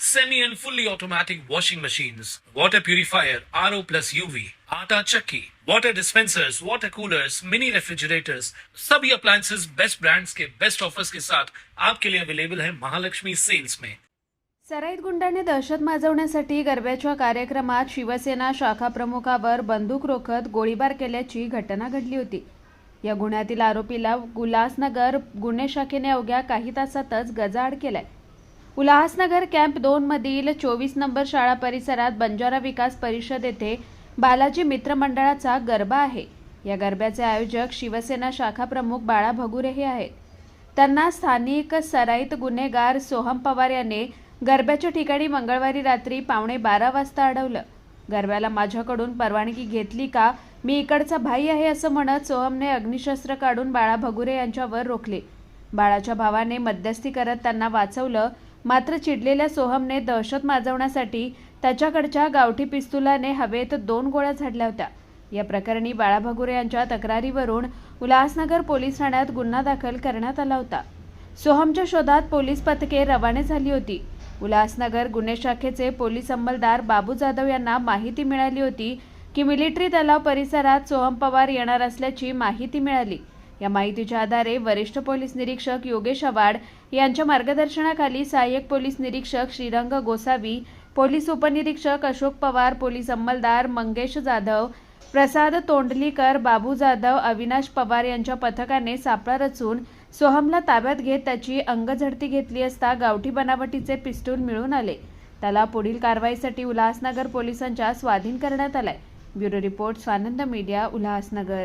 semi and fully automatic washing machines, water purifier, RO plus UV, आटा चक्की, water dispensers, water coolers, mini refrigerators, सभी appliances. Best brands के best offers के साथ आपके लिए अवेलेबल है महालक्ष्मी सेल्स में सराईत गुंडाने दहशत माजवण्यासाठी गरब्याच्या कार्यक्रमात शिवसेना शाखा प्रमुखावर बंदूक रोखत गोळीबार केल्याची घटना घडली होती. या गुन्ह्यातील आरोपीला गुलासनगर गुन्हे शाखेने अवघ्या काही तासातच गजाआड केलाय. उल्हासनगर कॅम्प दोनमधील चोवीस नंबर शाळा परिसरात बंजारा विकास परिषद येथे बालाजी मित्र मंडळाचा गरबा आहे. या गरब्याचे आयोजक शिवसेना शाखा प्रमुख बाळा भगुरे हे आहेत. त्यांना स्थानिक सराईत गुन्हेगार सोहम पवार याने गरब्याच्या ठिकाणी मंगळवारी रात्री पावणे बारा वाजता अडवलं. गरब्याला माझ्याकडून परवानगी घेतली का? मी इकडचा भाई आहे असं म्हणत सोहमने अग्निशस्त्र काढून बाळा भगुरे यांच्यावर रोखले. बाळाच्या भावाने मध्यस्थी करत त्यांना वाचवलं. मात्र चिडलेल्या सोहमने दहशत माजवण्यासाठी त्याच्याकडच्या गावठी पिस्तुलाने हवेत दोन गोळ्या झाडल्या होत्या. या प्रकरणी बाळाभगुरे यांच्या तक्रारीवरून उल्हासनगर पोलीस ठाण्यात गुन्हा दाखल करण्यात आला होता. सोहमच्या शोधात पोलीस पथके रवाने झाली होती. उल्हासनगर गुन्हे शाखेचे पोलीस अंमलदार बाबू जाधव यांना माहिती मिळाली होती की मिलिटरी तलाव परिसरात सोहम पवार येणार असल्याची माहिती मिळाली. या माहितीच्या आधारे वरिष्ठ पोलीस निरीक्षक योगेश आवाड यांच्या मार्गदर्शनाखाली सहाय्यक पोलीस निरीक्षक श्रीरंग गोसावी पोलीस उपनिरीक्षक अशोक पवार पोलीस अंमलदार मंगेश जाधव प्रसाद तोंडलीकर बाबू जाधव अविनाश पवार यांच्या पथकाने सापळा रचून सोहमला ताब्यात घेत त्याची अंगझडती घेतली असता गावठी बनावटीचे पिस्तूल मिळून आले. त्याला पुढील कारवाईसाठी उल्हासनगर पोलिसांच्या स्वाधीन करण्यात आलाय. Bureau report Swanand media Ulhasnagar.